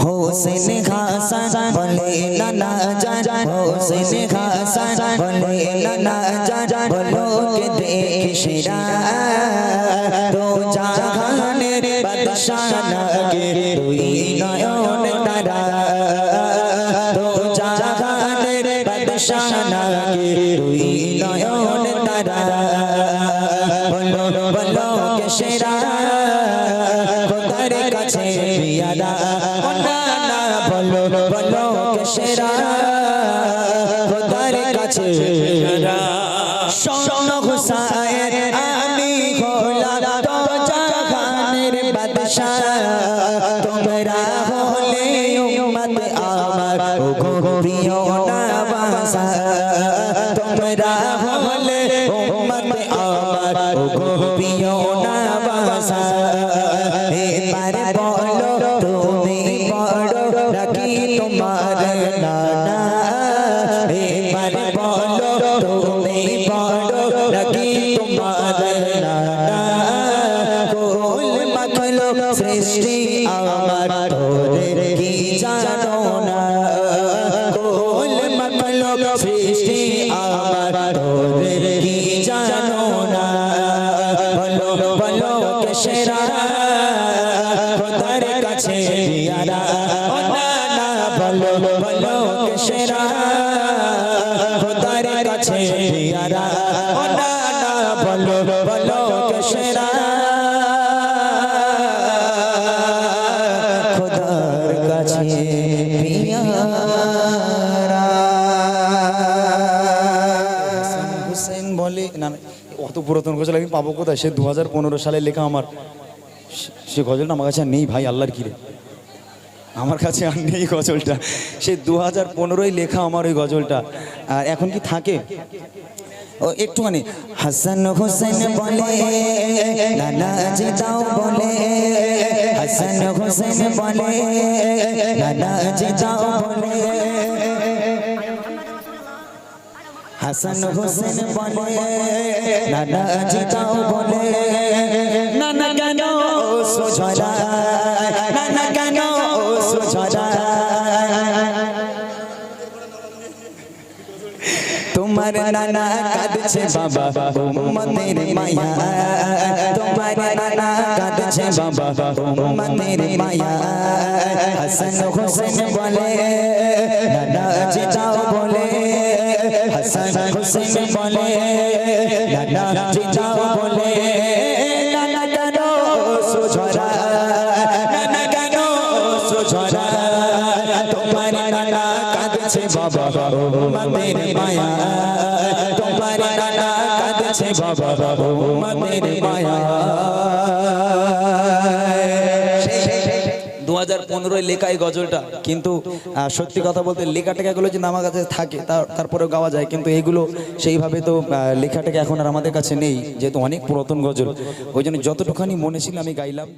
হোসেন হাসান বলে না না জান হোসেন হাসান বলে না না জান বলো কে দেখিস তো জাহানের বাদশাহ লাগে তুই নয়ন তারা তো জাহানের বাদশাহ লাগে তুই নয়ন তারা বলো বলো কে সেরা খোদার কাছে কে সেরা খোদার কাছে পিয়ারা শোন হুসাইন আমি হলাম তো জাহানের বাদশা তোমরা হলে উম্মত আমার ও প্রিয় নওয়াজা তোমরা হলে উম্মত আমার ও প্রিয় নওয়াজা এবার বলো বলো তুমি বড় রাখি তোমার কোল মাখলো সৃষ্টি আমার তোদের কি জানো না কোল মাখলো সৃষ্টি আমার তোদের কি জানো না বলো বলো কে বলো বলো খোদার কাছে হুসেন বলে, না অত পুরাতন গজল আমি পাবো কোথায়? সে দু হাজার পনেরো সালে লেখা আমার। সে- গজলটা আমার কাছে নেই ভাই, আল্লাহর কিরে। আমার কাছে আর নেই গজলটা। সে দু হাজার লেখা আমার ওই গজলটা। আর এখন কি থাকে? ও, একটুখানি। হাসান হোসেন বলে, নানা জি দাও বলে। হাসান হোসেন বলে, নানা জি দাও বলে। হাসান হোসেন বলে, নানা জি দাও বলে। নানা কেন সোঝরা নানা কেন সোঝরা তোমার নানা কাঁদছে বাবা, উম্মতের মায়া। তোমার নানা কাঁদছে বাবা, উম্মতের মায়া। হাসান বলে, নানা জি যাও বলে, হাসান হোসেন নানা কাঁদছে বাবা উম্মতের মায়া। তোমার নানা কাঁদছে বাবা উম্মতের মায়া। দু হাজার পনেরোয় লেখা এই গজলটা, কিন্তু সত্যি কথা বলতে লেখা টেখাগুলো যদি আমার কাছে থাকে, তার, তারপরেও গাওয়া যায়, কিন্তু এগুলো সেইভাবে তো লেখা টেখা এখন আর আমাদের কাছে নেই, যেহেতু অনেক পুরাতন গজল। ওই জন্য যতটুখানি মনে ছিল আমি গাইলাম